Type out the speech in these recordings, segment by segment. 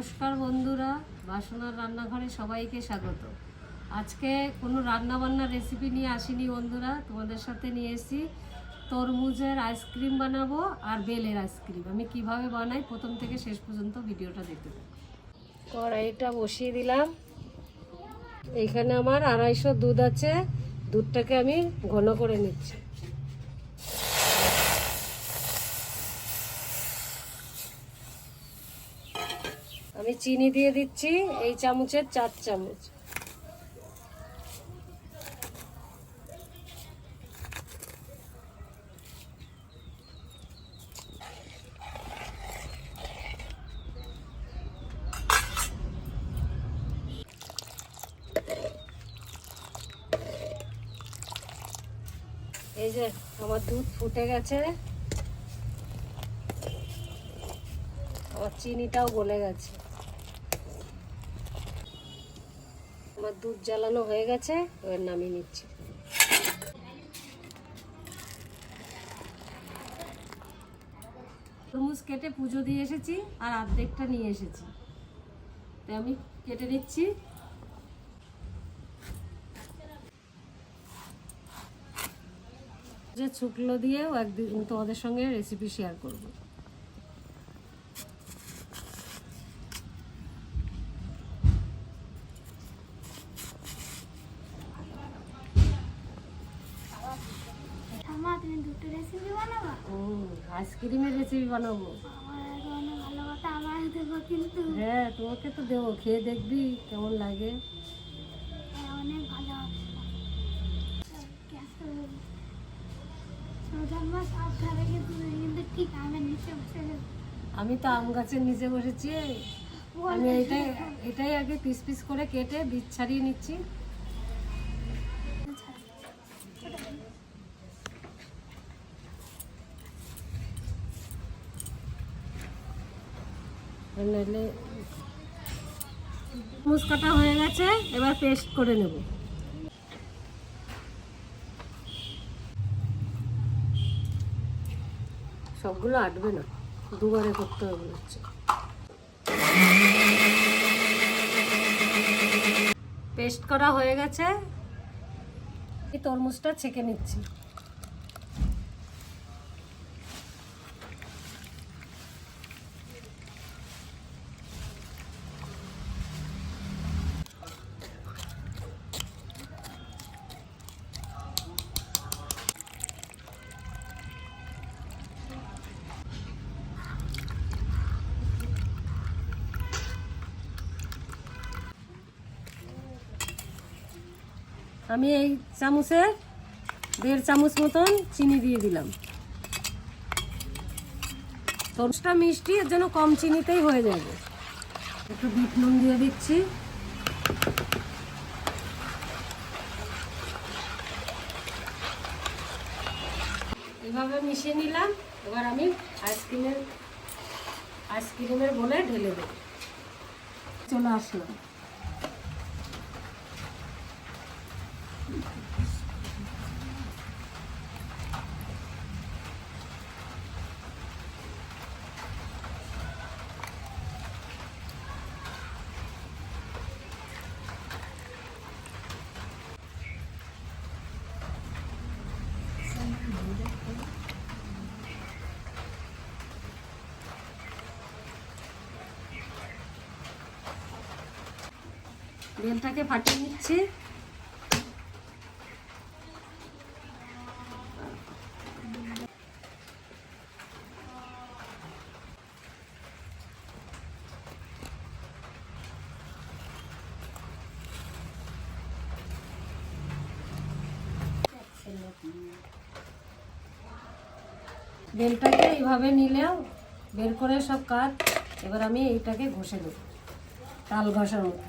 নমস্কার বন্ধুরা, বাসনার রান্নাঘরে সবাইকে স্বাগত। আজকে কোনো রান্না বান্নার রেসিপি নিয়ে আসিনি বন্ধুরা, তোমাদের সাথে নিয়ে এসি তরমুজের আইসক্রিম বানাবো আর বেলের আইসক্রিম আমি কীভাবে বানাই প্রথম থেকে শেষ পর্যন্ত ভিডিওটা দেখতে থাকো। কড়াইটা বসিয়ে দিলাম। এইখানে আমার আড়াইশো দুধ আছে, দুধটাকে আমি ঘন করে নিচ্ছি। আমি চিনি দিয়ে দিচ্ছি, এই চামচের চার চামচ। এই যে আমার দুধ ফুটে গেছে। আমার চিনিটাও গলে গেছে। আমার দুধ জ্বালানো হয়ে গেছে, এবার নামিয়ে নিচ্ছি। তরমুজ কেটে পুজো দিয়ে এসেছি আর অর্ধেকটা নিয়ে এসেছি। তাই আমি কেটে নিচ্ছি। যে শুকলো দিয়েও একদিন তোমাদের সঙ্গে রেসিপি শেয়ার করব। দুটো রেসিপি বানাবা? হুম আইসক্রিমের রেসিপি বানাবো। আমার ভালো কথা আমার দেবো কিন্তু। হ্যাঁ তোমাকে তো দেবো খেয়ে দেখবি কেমন লাগে। হ্যাঁ, অনেক ভালো আমি তো আম গাছের নিচে বসেছি। আমি এটাই এটাই আগে পিস পিস করে কেটে বীজ ছাড়িয়ে নিচ্ছি। নাহলে মুসকাটা হয়ে গেছে, এবার পেস্ট করে নেব। সবগুলো আটবে না, দুবারে করতে হবে হচ্ছে। পেস্ট করা হয়ে গেছে, এই তরমুজটা ছেঁকে নিচ্ছি। আমি এই চামচে দেড় চামচ মতন চিনি দিয়ে দিলাম। তরমুজটা মিষ্টি, এর জন্য কম চিনিতেই হয়ে যাবে। একটু বিট নুন দিয়ে দিচ্ছি। এভাবে মিশিয়ে নিলাম। এবার আমি আইসক্রিমের আইসক্রিমের বলে ঢেলে দেবো। চলে আসলাম। বেলটাকে ফাটিয়ে নিচ্ছি। বেলটাকে এইভাবে নিলেও বের করে সব কাজ এবার আমি এইটাকে ঘষে দেবো, তাল ঘষার মতো।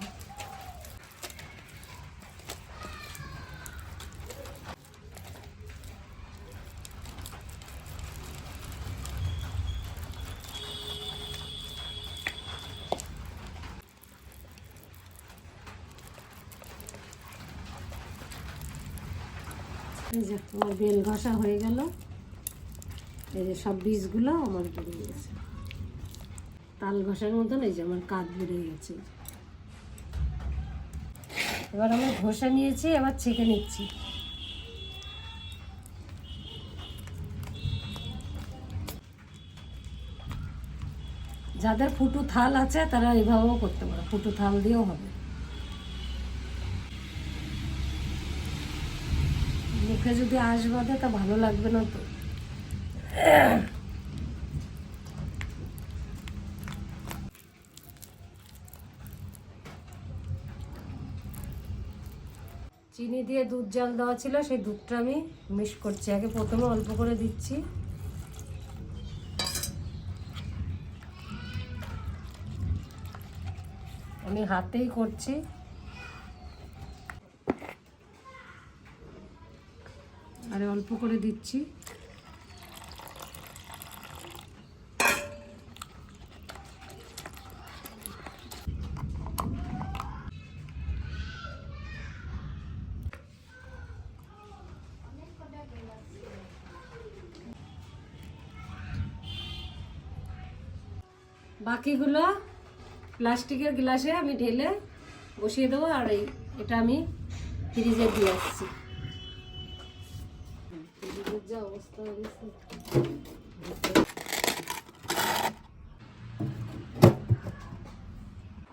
আমার বেল ঘষা হয়ে গেল। এই যে সব বীজগুলো আমার বেরিয়ে গেছে। তাল ঘষার মতন এই যে আমার কাঁধ বেড়ে গেছে। এবার আমি ঘষা নিয়েছি, এবার ছেঁকে নিচ্ছি। যাদের ফুটু থাল আছে, তারা এভাবেও করতে পারে। ফুটু থাল দিয়েও হবে। মুখে যদি আঁশ বাঁধে, তা ভালো লাগবে না তো। চিনি দিয়ে দুধ জল দেওয়া ছিল, সেই দুধটা আমি মিক্স করছি। আগে প্রথমে অল্প করে দিচ্ছি। আমি হাতেই করছি। আরে অল্প করে দিচ্ছি। বাকিগুলো প্লাস্টিকের গ্লাসে আমি ঢেলে বসিয়ে দেবো আর এই এটা আমি ফ্রিজে দিয়ে আসছি। অবস্থা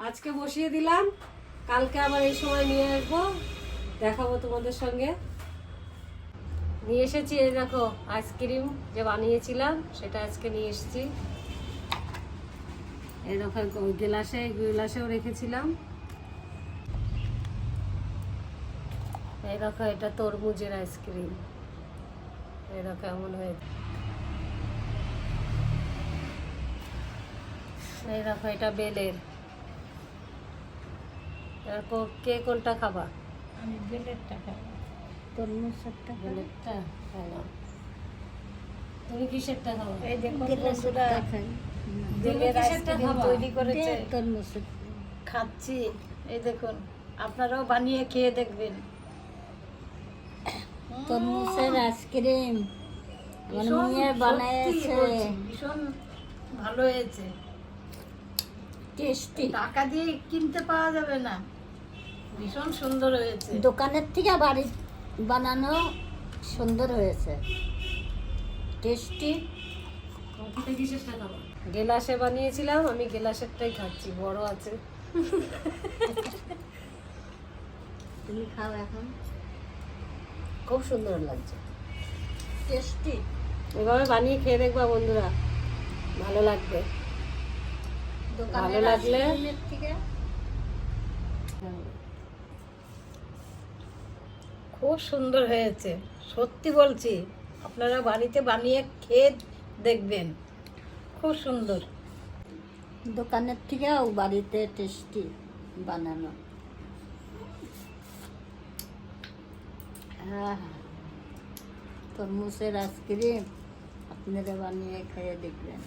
আজকে বসিয়ে দিলাম। কালকে আবার এই সময় নিয়ে আসব। দেখাবো তোমাদের সঙ্গে। নিয়ে এসেছি এই দেখো আইসক্রিম যে বানিয়েছিলাম, সেটা আজকে নিয়ে এসেছি। এই দেখো ওই গ্লাসে গ্লাসেও রেখেছিলাম। এই দেখো এটা তরমুজের আইসক্রিম। দেখো এমন হয়েছে এই দেখো এটা বেলের। এরকম কে কোনটা খাবা? আমি বেলেরটা তরমুজটা বেলেরটা? খাওয়া তুমি কিসেরটা খাওয়া এই দেখো বন্ধুরা তৈরি করেছে। খাচ্ছি। এই দেখুন আপনারাও বানিয়ে খেয়ে দেখবেন। তরমুজের আইসক্রিম আমার ভীষণ মেয়ে বানিয়েছে ভীষণ ভালো হয়েছে। টেস্টি। টাকা দিয়ে কিনতে পাওয়া যাবে না। ভীষণ সুন্দর হয়েছে। দোকানের থেকে বাড়ি বানানো সুন্দর হয়েছে। টেস্টি। গেলাসে বানিয়েছিলাম আমি গেলাসেরটাই খাচ্ছি বড় আছে। তুমি খাও এখন। খুব সুন্দর লাগছে। টেস্টি। এভাবে বানিয়ে খেয়ে দেখবা বন্ধুরা ভালো লাগবে। দোকানের লাগলে- খুব সুন্দর হয়েছে সত্যি বলছি আপনারা বাড়িতে বানিয়ে খেয়ে দেখবেন। খুব সুন্দর। দোকানের থেকেও বাড়িতে টেস্টি বানানো। হ্যাঁ তরমুজের আইসক্রিম আপনারা বানিয়ে খেয়ে দেখবেন।